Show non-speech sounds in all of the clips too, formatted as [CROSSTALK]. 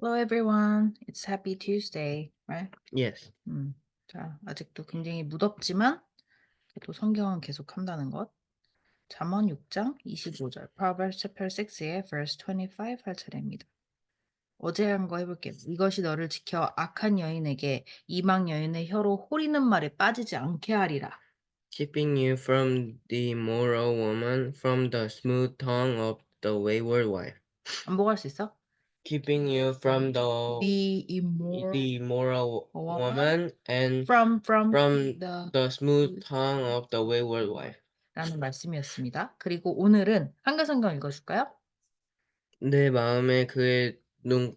Hello everyone. It's happy Tuesday, right? Yes. 음. 자, 아직도 굉장히 무덥지만 그래도 성경은 계속 한다는 것. 잠언 6장 25절. Proverbs chapter 6의 verse 25 할 차례입니다. 어제 한 거 해볼게요. 이것이 너를 지켜 악한 여인에게 이방 여인의 혀로 호리는 말에 빠지지 않게 하리라. Keeping you from the immoral woman, from the smooth tongue of the wayward wife. 반복할 수 있어? Keeping you from the The immoral the immoral woman woman and from from, from the the smooth tongue of the wayward wife. 라는 말씀이었습니다. 그리고 오늘은 한글 성경 읽어줄까요? 내 마음에 그의 눈,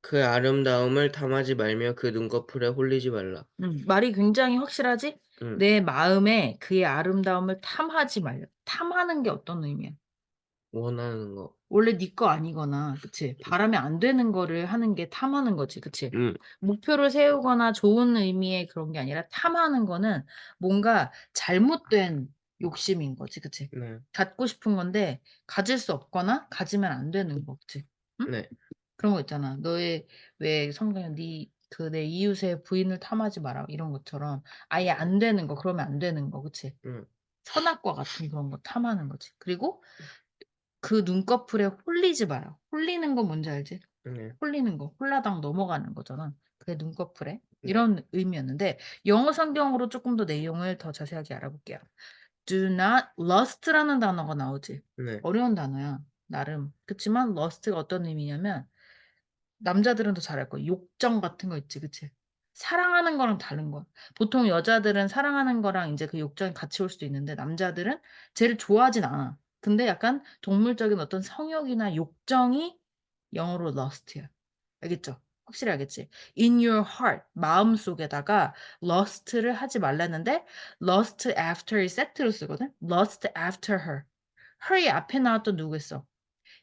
그 아름다움을 탐하지 말며 그 눈꺼풀에 홀리지 말라. 음, 말이 굉장히 확실하지? 음. 내 마음에 그의 아름다움을 탐하지 말려. 탐하는 게 어떤 의미야? 원하는 거. 원래 네 거 아니거나, 그치? 바라면 안 되는 거를 하는 게 탐하는 거지, 그치? 음. 목표를 세우거나 좋은 의미의 그런 게 아니라 탐하는 거는 뭔가 잘못된 욕심인 거지, 그치? 네. 갖고 싶은 건데 가질 수 없거나 가지면 안 되는 거, 그치? 응? 네. 그런 거 있잖아. 너의 왜 성경에 네그 내 이웃의 부인을 탐하지 마라 이런 것처럼 아예 안 되는 거 그러면 안 되는 거 그치? 음. 선악과 같은 그런 거 탐하는 거지. 그리고 그 눈꺼풀에 홀리지 마라. 홀리는 거 뭔지 알지? 네. 홀리는 거, 홀라당 넘어가는 거잖아. 그게 눈꺼풀에 네. 이런 의미였는데 영어 성경으로 조금 더 내용을 더 자세하게 알아볼게요. Do not lust라는 단어가 나오지. 네. 어려운 단어야. 나름. 그치만 lust가 어떤 의미냐면 남자들은 더 잘할 거야. 욕정 같은 거 있지, 그치? 사랑하는 거랑 다른 거야. 보통 여자들은 사랑하는 거랑 이제 그 욕정이 같이 올 수도 있는데 남자들은 쟤를 좋아하진 않아. 근데 약간 동물적인 어떤 성욕이나 욕정이 영어로 lust야. 알겠죠? 확실히 알겠지? In your heart, 마음 속에다가 lust를 하지 말라는데 lust after이 세트로 쓰거든? lust after her. her이 앞에 나왔던 누구겠어?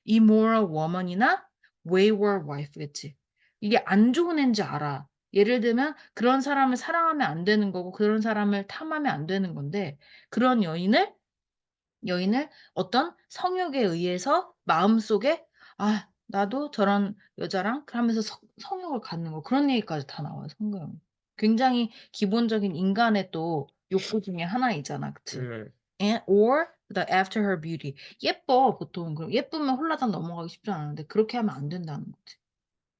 immoral woman이나 wayward wife겠지. 이게 안 좋은 애인지 알아. 예를 들면 그런 사람을 사랑하면 안 되는 거고 그런 사람을 탐하면 안 되는 건데 그런 여인을 여인을 어떤 성욕에 의해서 마음속에 아 나도 저런 여자랑 하면서 성, 성욕을 갖는 거 그런 얘기까지 다 나와요 성경에. 굉장히 기본적인 인간의 또 욕구 중에 하나이잖아, 그치? 음. and or the after her beauty 예뻐 보통 그럼 예쁘면 홀라당 넘어가기 쉽지 않은데 그렇게 하면 안 된다는 거지.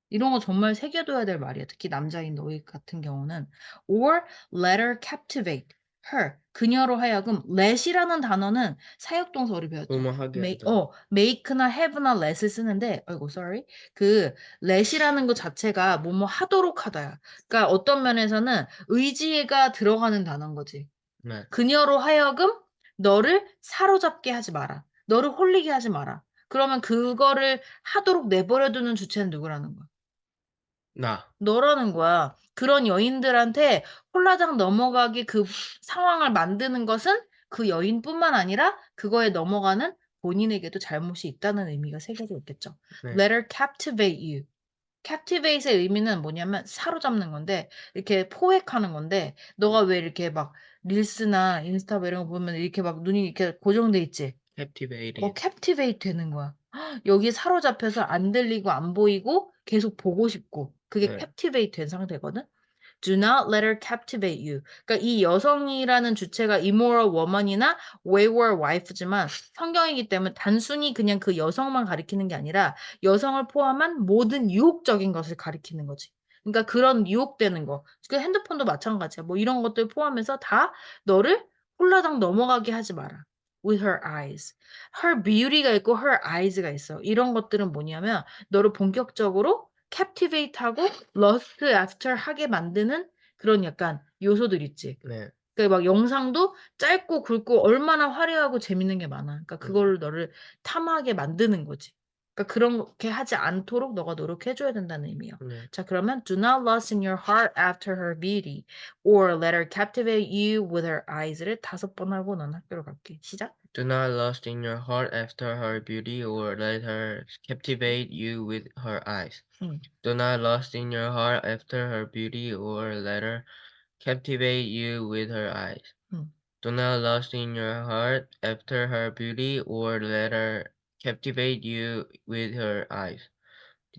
이런 거 정말 새겨둬야 될 말이야. 특히 남자인 너희 같은 경우는 or let her captivate her 그녀로 하여금 let이라는 단어는 사역 동사를 배웠죠. 뭐뭐 하게 make. 어, make나 have나 let을 쓰는데, 아이고, sorry. 그, let이라는 것 자체가 뭐뭐 하도록 하다야. 그러니까 어떤 면에서는 의지가 들어가는 단어인 거지. 네. 그녀로 하여금 너를 사로잡게 하지 마라. 너를 홀리게 하지 마라. 그러면 그거를 하도록 내버려두는 주체는 누구라는 거야? 나. 너라는 거야. 그런 여인들한테 홀라당 넘어가기 그 상황을 만드는 것은 그 여인뿐만 아니라 그거에 넘어가는 본인에게도 잘못이 있다는 의미가 새겨져 있겠죠. 네. Let her captivate you. captivate의 의미는 뭐냐면 사로잡는 건데 이렇게 포획하는 건데 너가 왜 이렇게 막 릴스나 인스타 뭐 이런 거 보면 이렇게 막 눈이 이렇게 고정돼 있지? captivated. 어, captivate 되는 거야. [GASPS] 헉, 여기 사로잡혀서 안 들리고 안 보이고 계속 보고 싶고 그게 네. captivate 된 상태거든. Do not let her captivate you. 그러니까 이 여성이라는 주체가 immoral woman이나 wayward wife지만 성경이기 때문에 단순히 그냥 그 여성만 가리키는 게 아니라 여성을 포함한 모든 유혹적인 것을 가리키는 거지. 그러니까 그런 유혹되는 거. 그 핸드폰도 마찬가지야. 뭐 이런 것들 포함해서 다 너를 홀라당 넘어가게 하지 마라. with her eyes. her beauty가 있고 her eyes가 있어. 이런 것들은 뭐냐면 너를 본격적으로 captivate하고 lust after 하게 만드는 그런 약간 요소들 있지. 네. 그러니까 막 영상도 짧고 굵고 얼마나 화려하고 재밌는 게 많아. 그러니까 그거를 너를 탐하게 만드는 거지. 그러니까 그렇게 하지 않도록 너가 노력해줘야 된다는 의미야. 네. 자, 그러면 do not lust in your heart after her beauty or let her captivate you with her eyes를 다섯 번 하고 넌 학교로 갈게. 시작. Do not lust in your heart after her beauty, or let her captivate you with her eyes. 음. Do not lust in your heart after her beauty, or let her captivate you with her eyes. 음. Do not lust in your heart after her beauty, or let her captivate you with her eyes.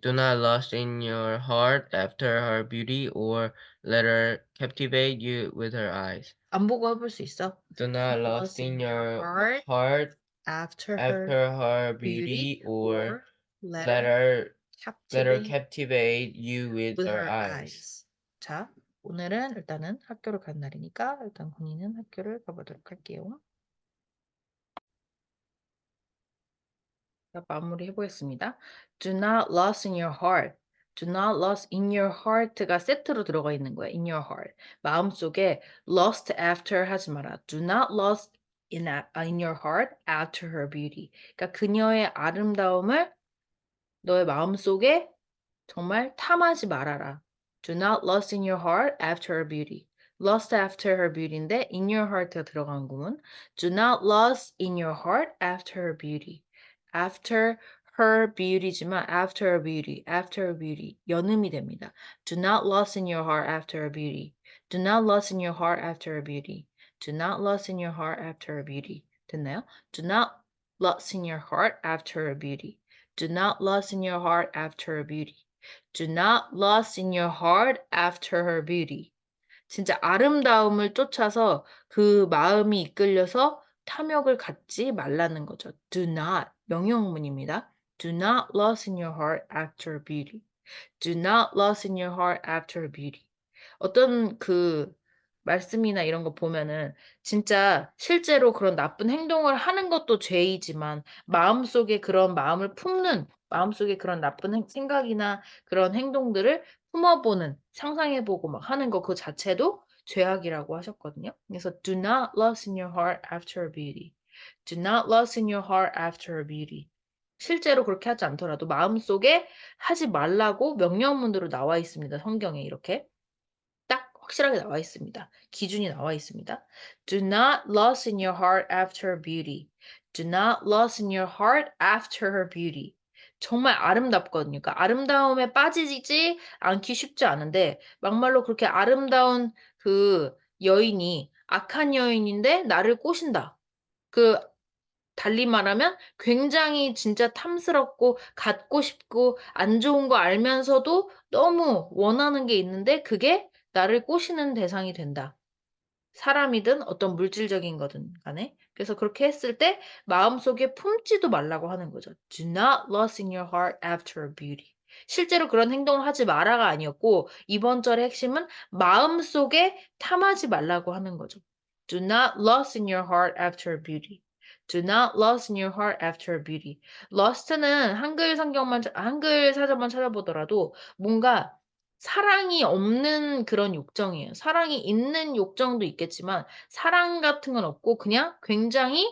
Do not lust in your heart after her beauty, or let her captivate you with her eyes. 안 보고 해볼 수 있어? Do not lust in your heart heart after, after her beauty, or let, her let her captivate captivate you with with her eyes. 자, 오늘은 일단은 학교를 간 날이니까 일단 본인은 학교를 가보도록 할게요. 자, 마무리 해보겠습니다. Do not lust in your heart. Do not lust in your heart가 세트로 들어가 있는 거야. In your heart. 마음속에 lust after 하지 마라. Do not lust in, a- in your heart after her beauty. 그러니까 그녀의 아름다움을 너의 마음속에 정말 탐하지 말아라. Do not lust in your heart after her beauty. Lust after her beauty인데 in your heart가 들어간 구문. Do not lust in your heart after her beauty. After her beauty지만 after her beauty, after her beauty 연음이 됩니다. Do not lust in your heart after her beauty. Do not lust in your heart after her beauty. Do not lust in your heart after her beauty. 됐나요? Do not lust in your heart after her beauty. Do not lust in your heart after her beauty. Do not lust in your heart after her beauty. 진짜 아름다움을 쫓아서 그 마음이 이끌려서 탐욕을 갖지 말라는 거죠. Do not 명령문입니다. Do not lust in your heart after beauty. Do not lust in your heart after beauty. 어떤 그 말씀이나 이런 거 보면은 진짜 실제로 그런 나쁜 행동을 하는 것도 죄이지만 마음속에 그런 마음을 품는 마음속에 그런 나쁜 행- 생각이나 그런 행동들을 품어보는 상상해보고 막 하는 거 그 자체도 죄악이라고 하셨거든요. 그래서 do not lust in your heart after beauty. Do not lust in your heart after her beauty. 실제로 그렇게 하지 않더라도 마음속에 하지 말라고 명령문으로 나와 있습니다. 성경에 이렇게. 딱 확실하게 나와 있습니다. 기준이 나와 있습니다. Do not lust in your heart after her beauty. Do not lust in your heart after her beauty. 정말 아름답거든요. 그러니까 아름다움에 빠지지 않기 쉽지 않은데 막말로 그렇게 아름다운 그 여인이 악한 여인인데 나를 꼬신다. 그 달리 말하면 굉장히 진짜 탐스럽고 갖고 싶고 안 좋은 거 알면서도 너무 원하는 게 있는데 그게 나를 꼬시는 대상이 된다. 사람이든 어떤 물질적인 거든 간에. 그래서 그렇게 했을 때 마음속에 품지도 말라고 하는 거죠. Do not lust in your heart after beauty. 실제로 그런 행동을 하지 마라가 아니었고 이번 절의 핵심은 마음속에 탐하지 말라고 하는 거죠. Do not lust in your heart after beauty. Do not lust in your heart after beauty. lust는 한글 성경만 자- 한글 사전만 찾아보더라도 뭔가 사랑이 없는 그런 욕정이에요. 사랑이 있는 욕정도 있겠지만 사랑 같은 건 없고 그냥 굉장히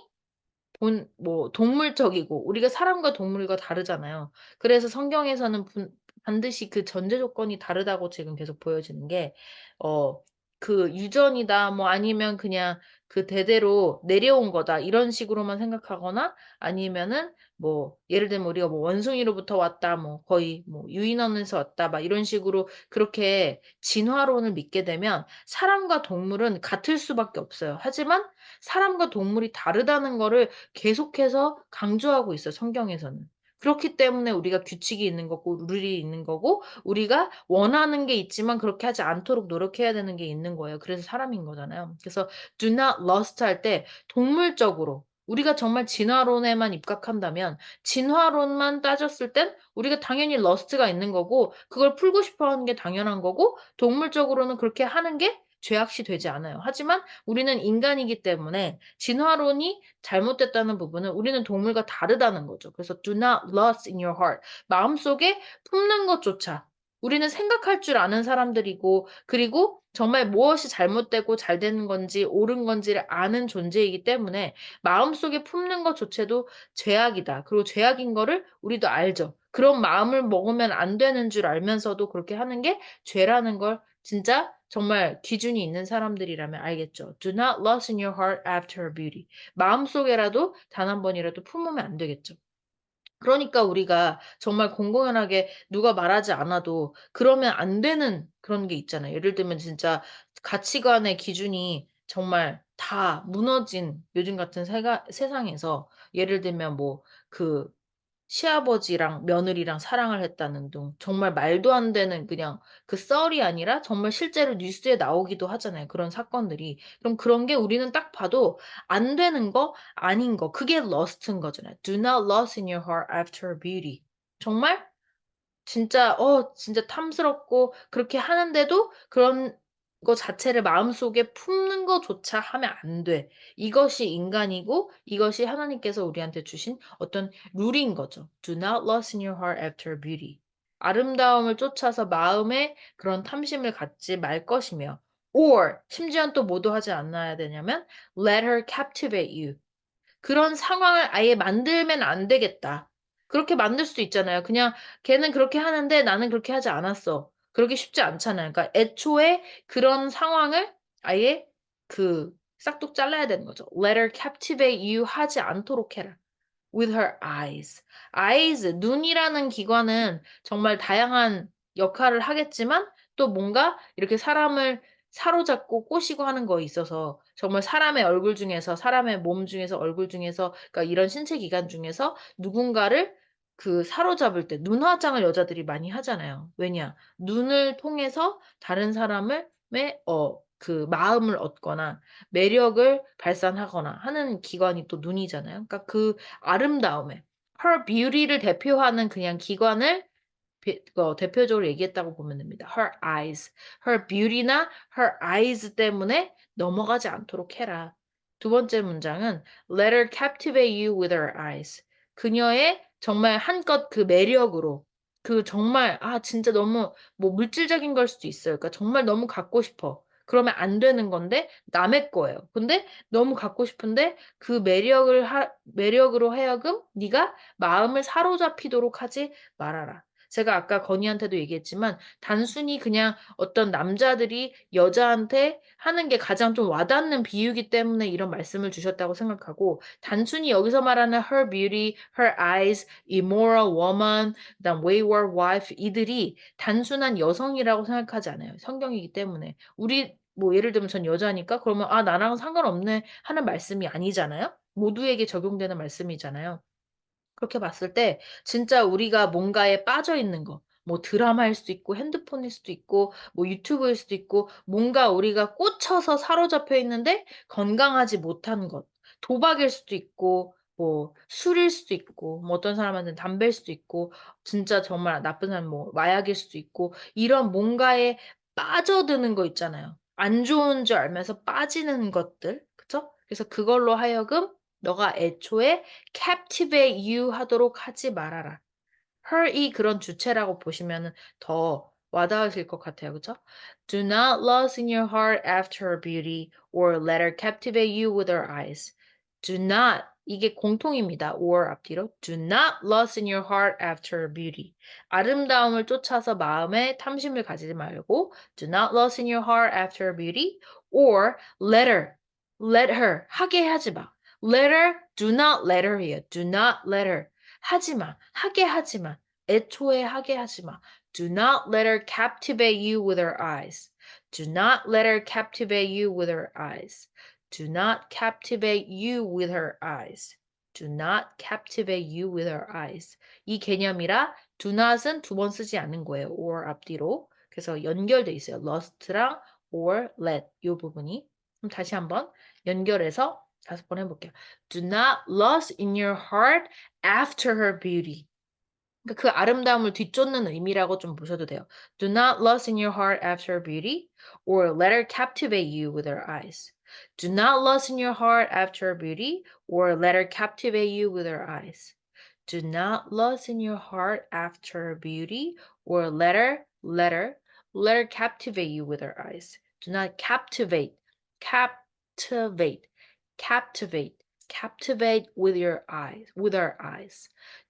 본 뭐 동물적이고 우리가 사람과 동물과 다르잖아요. 그래서 성경에서는 분 반드시 그 전제 조건이 다르다고 지금 계속 보여지는 게 어 그 유전이다 뭐 아니면 그냥 그 대대로 내려온 거다 이런 식으로만 생각하거나 아니면은 뭐 예를 들면 우리가 뭐 원숭이로부터 왔다 뭐 거의 뭐 유인원에서 왔다 막 이런 식으로 그렇게 진화론을 믿게 되면 사람과 동물은 같을 수밖에 없어요. 하지만 사람과 동물이 다르다는 거를 계속해서 강조하고 있어요, 성경에서는. 그렇기 때문에 우리가 규칙이 있는 거고 룰이 있는 거고 우리가 원하는 게 있지만 그렇게 하지 않도록 노력해야 되는 게 있는 거예요. 그래서 사람인 거잖아요. 그래서 do not lust 할 때 동물적으로 우리가 정말 진화론에만 입각한다면 진화론만 따졌을 땐 우리가 당연히 lust가 있는 거고 그걸 풀고 싶어 하는 게 당연한 거고 동물적으로는 그렇게 하는 게 죄악시 되지 않아요. 하지만 우리는 인간이기 때문에 진화론이 잘못됐다는 부분은 우리는 동물과 다르다는 거죠. 그래서 do not lust in your heart. 마음속에 품는 것조차 우리는 생각할 줄 아는 사람들이고 그리고 정말 무엇이 잘못되고 잘 되는 건지 옳은 건지를 아는 존재이기 때문에 마음속에 품는 것조차도 죄악이다. 그리고 죄악인 거를 우리도 알죠. 그런 마음을 먹으면 안 되는 줄 알면서도 그렇게 하는 게 죄라는 걸 진짜 정말 기준이 있는 사람들이라면 알겠죠. Do not lust in your heart after her beauty. 마음속에라도 단 한 번이라도 품으면 안 되겠죠. 그러니까 우리가 정말 공공연하게 누가 말하지 않아도 그러면 안 되는 그런 게 있잖아요. 예를 들면 진짜 가치관의 기준이 정말 다 무너진 요즘 같은 세가, 세상에서 예를 들면 뭐 그 시아버지랑 며느리랑 사랑을 했다는 둥. 정말 말도 안 되는 그냥 그 썰이 아니라 정말 실제로 뉴스에 나오기도 하잖아요. 그런 사건들이. 그럼 그런 게 우리는 딱 봐도 안 되는 거, 아닌 거. 그게 lust인 거잖아요. Do not lust in your heart after beauty. 정말 진짜 어 진짜 탐스럽고 그렇게 하는데도 그런 거 자체를 마음속에 품는 거조차 하면 안 돼. 이것이 인간이고 이것이 하나님께서 우리한테 주신 어떤 룰인 거죠. Do not lust in your heart after beauty. 아름다움을 쫓아서 마음에 그런 탐심을 갖지 말 것이며 or 심지어는 또 뭐도 하지 않아야 되냐면 let her captivate you. 그런 상황을 아예 만들면 안 되겠다. 그렇게 만들 수도 있잖아요. 그냥 걔는 그렇게 하는데 나는 그렇게 하지 않았어. 그러기 쉽지 않잖아요. 그러니까 애초에 그런 상황을 아예 그 싹둑 잘라야 되는 거죠. Let her captivate you 하지 않도록 해라. With her eyes. eyes, 눈이라는 기관은 정말 다양한 역할을 하겠지만 또 뭔가 이렇게 사람을 사로잡고 꼬시고 하는 거에 있어서 정말 사람의 얼굴 중에서 사람의 몸 중에서 얼굴 중에서 그러니까 이런 신체 기관 중에서 누군가를 그 사로잡을 때 눈 화장을 여자들이 많이 하잖아요. 왜냐? 눈을 통해서 다른 사람을 의어그 마음을 얻거나 매력을 발산하거나 하는 기관이 또 눈이잖아요. 그러니까 그 아름다움에 her beauty를 대표하는 그냥 기관을 비어 대표적으로 얘기했다고 보면 됩니다. her eyes. her beauty나 her eyes 때문에 넘어가지 않도록 해라. 두 번째 문장은 let her captivate you with her eyes. 그녀의 정말 한껏 그 매력으로 그 정말 아 진짜 너무 뭐 물질적인 걸 수도 있어요. 그러니까 정말 너무 갖고 싶어. 그러면 안 되는 건데 남의 거예요. 근데 너무 갖고 싶은데 그 매력을 하 매력으로 하여금 네가 마음을 사로잡히도록 하지 말아라. 제가 아까 건이한테도 얘기했지만 단순히 그냥 어떤 남자들이 여자한테 하는 게 가장 좀 와닿는 비유이기 때문에 이런 말씀을 주셨다고 생각하고 단순히 여기서 말하는 her beauty, her eyes, immoral woman, 그다음 wayward wife 이들이 단순한 여성이라고 생각하지 않아요. 성경이기 때문에. 우리 뭐 예를 들면 전 여자니까 그러면 '아 나랑은 상관없네.' 하는 말씀이 아니잖아요. 모두에게 적용되는 말씀이잖아요. 그렇게 봤을 때 진짜 우리가 뭔가에 빠져 있는 거 뭐 드라마일 수도 있고 핸드폰일 수도 있고 뭐 유튜브일 수도 있고 뭔가 우리가 꽂혀서 사로잡혀 있는데 건강하지 못한 것. 도박일 수도 있고 뭐 술일 수도 있고 뭐 어떤 사람한테는 담배일 수도 있고 진짜 정말 나쁜 사람은 뭐 마약일 수도 있고 이런 뭔가에 빠져드는 거 있잖아요. 안 좋은 줄 알면서 빠지는 것들. 그쵸? 그래서 그걸로 하여금 너가 애초에 captivate you 하도록 하지 말아라. her이 그런 주체라고 보시면은 더 와닿으실 것 같아요. 그죠? Do not lust in your heart after her beauty or let her captivate you with her eyes. Do not 이게 공통입니다. or 앞뒤로 do not lust in your heart after her beauty. 아름다움을 쫓아서 마음에 탐심을 가지지 말고 do not lust in your heart after her beauty or let her let her 하게 하지 마. Let her do not let her 해요. do not let her 하지 마. 하게 하지 마. 애초에 하게 하지 마. Do not let her captivate you with her eyes. Do not let her captivate you with her eyes. Do not captivate you with her eyes. Do not captivate you with her eyes. 이 개념이라 do not은 두 번 쓰지 않는 거예요. or 앞뒤로. 그래서 연결돼 있어요. lust랑 or let 이 부분이. 그럼 다시 한번 연결해서 다섯 번 해볼게요. Do not lust in your heart after her beauty. 그러니까 그 아름다움을 뒤쫓는 의미라고 좀 보셔도 돼요. Do not lust in your heart after her beauty, or let her captivate you with her eyes. Do not lust in your heart after her beauty, or let her captivate you with her eyes. Do not lust in your heart after her beauty, or let her, let her, let her captivate you with her eyes. Do not captivate, captivate, Captivate, captivate with your eyes, with her eyes.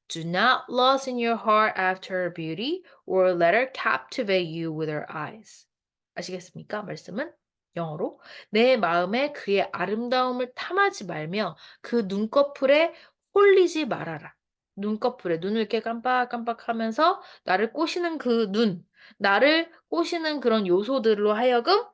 Do not lust in your heart after her beauty, or let her captivate you with her eyes. 아시겠습니까? 말씀은 영어로 내 마음에 그의 아름다움을 탐하지 말며 그 눈꺼풀에 홀리지 말아라. 눈꺼풀에 눈을 이렇게 깜빡깜빡하면서 나를 꼬시는 그 눈, 나를 꼬시는 그런 요소들로 하여금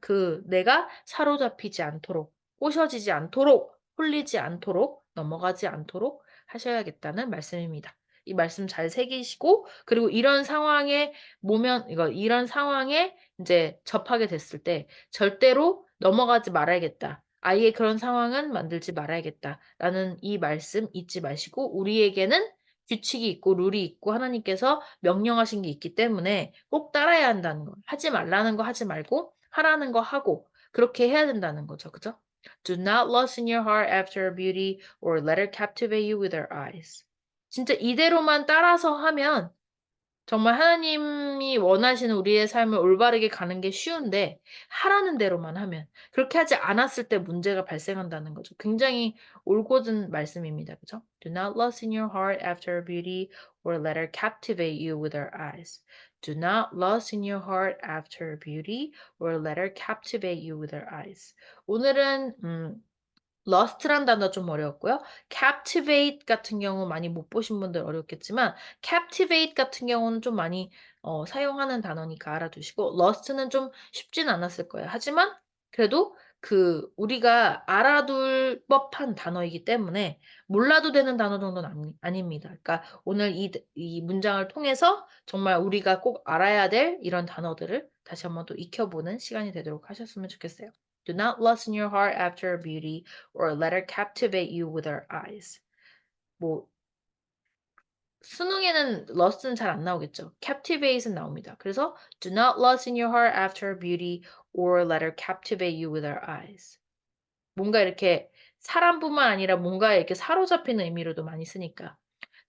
그 내가 사로잡히지 않도록, 꼬셔지지 않도록, 홀리지 않도록, 넘어가지 않도록 하셔야겠다는 말씀입니다. 이 말씀 잘 새기시고 그리고 이런 상황에 모면 이거 이런 상황에 이제 접하게 됐을 때 절대로 넘어가지 말아야겠다. 아예 그런 상황은 만들지 말아야겠다라는 이 말씀 잊지 마시고 우리에게는 규칙이 있고 룰이 있고 하나님께서 명령하신 게 있기 때문에 꼭 따라야 한다는 거. 하지 말라는 거 하지 말고 하라는 거 하고 그렇게 해야 된다는 거죠. 그죠? Do not lust in your heart after her beauty or let her captivate you with her eyes. 진짜 이대로만 따라서 하면 정말 하나님이 원하시는 우리의 삶을 올바르게 가는 게 쉬운데 하라는 대로만 하면 그렇게 하지 않았을 때 문제가 발생한다는 거죠. 굉장히 올곧은 말씀입니다. 그죠? Do not lust in your heart after her beauty or let her captivate you with her eyes. Do not lust in your heart after beauty or let her captivate you with her eyes. 오늘은 음 lust란 단어 좀 어려웠고요. captivate 같은 경우 많이 못 보신 분들 어렵겠지만 captivate 같은 경우는 좀 많이 어, 사용하는 단어니까 알아두시고 lust는 좀 쉽진 않았을 거예요. 하지만 그래도 그 우리가 알아둘 법한 단어이기 때문에 몰라도 되는 단어 정도는 아니, 아닙니다. 그러니까 오늘 이, 이 문장을 통해서 정말 우리가 꼭 알아야 될 이런 단어들을 다시 한번 또 익혀보는 시간이 되도록 하셨으면 좋겠어요. Do not lust in your heart after her beauty or let her captivate you with her eyes. 뭐 수능에는 lust는 잘 안 나오겠죠. captivate은 나옵니다. 그래서 do not lust in your heart after her beauty or let her captivate you with her eyes. 뭔가 이렇게 사람뿐만 아니라 뭔가 이렇게 사로잡히는 의미로도 많이 쓰니까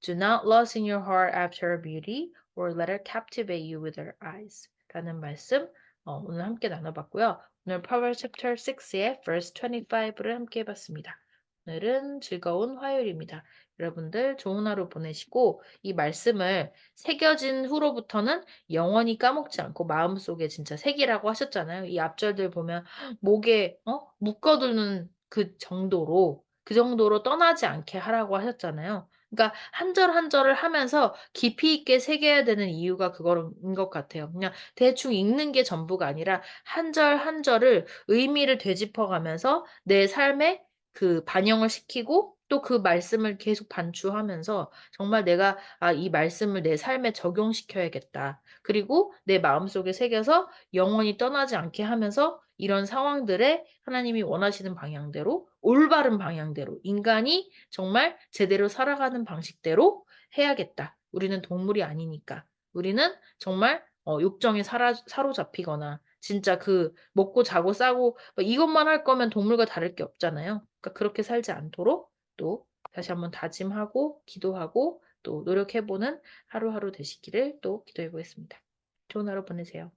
do not lust in your heart after her beauty or let her captivate you with her eyes. 라는 말씀 어, 오늘 함께 나눠봤고요. 오늘 Proverbs chapter 6의 verse 25를 함께 해봤습니다. 오늘은 즐거운 화요일입니다. 여러분들 좋은 하루 보내시고 이 말씀을 새겨진 후로부터는 영원히 까먹지 않고 마음속에 진짜 새기라고 하셨잖아요. 이 앞절들 보면 목에 어? 묶어두는 그 정도로 그 정도로 떠나지 않게 하라고 하셨잖아요. 그러니까 한 절 한 절을 하면서 깊이 있게 새겨야 되는 이유가 그거인 것 같아요. 그냥 대충 읽는 게 전부가 아니라 한 절 한 절을 의미를 되짚어가면서 내 삶에 그 반영을 시키고 또 그 말씀을 계속 반추하면서 정말 내가 아, 이 말씀을 내 삶에 적용시켜야겠다. 그리고 내 마음속에 새겨서 영원히 떠나지 않게 하면서 이런 상황들에 하나님이 원하시는 방향대로 올바른 방향대로 인간이 정말 제대로 살아가는 방식대로 해야겠다. 우리는 동물이 아니니까. 우리는 정말 어, 욕정에 사라, 사로잡히거나 진짜 그 먹고 자고 싸고 뭐 이것만 할 거면 동물과 다를 게 없잖아요. 그러니까 그렇게 살지 않도록 또 다시 한번 다짐하고 기도하고 또 노력해보는 하루하루 되시기를 또 기도해 보겠습니다. 좋은 하루 보내세요.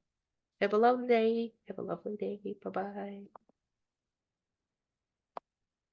Have a lovely day. Have a lovely day. Bye bye.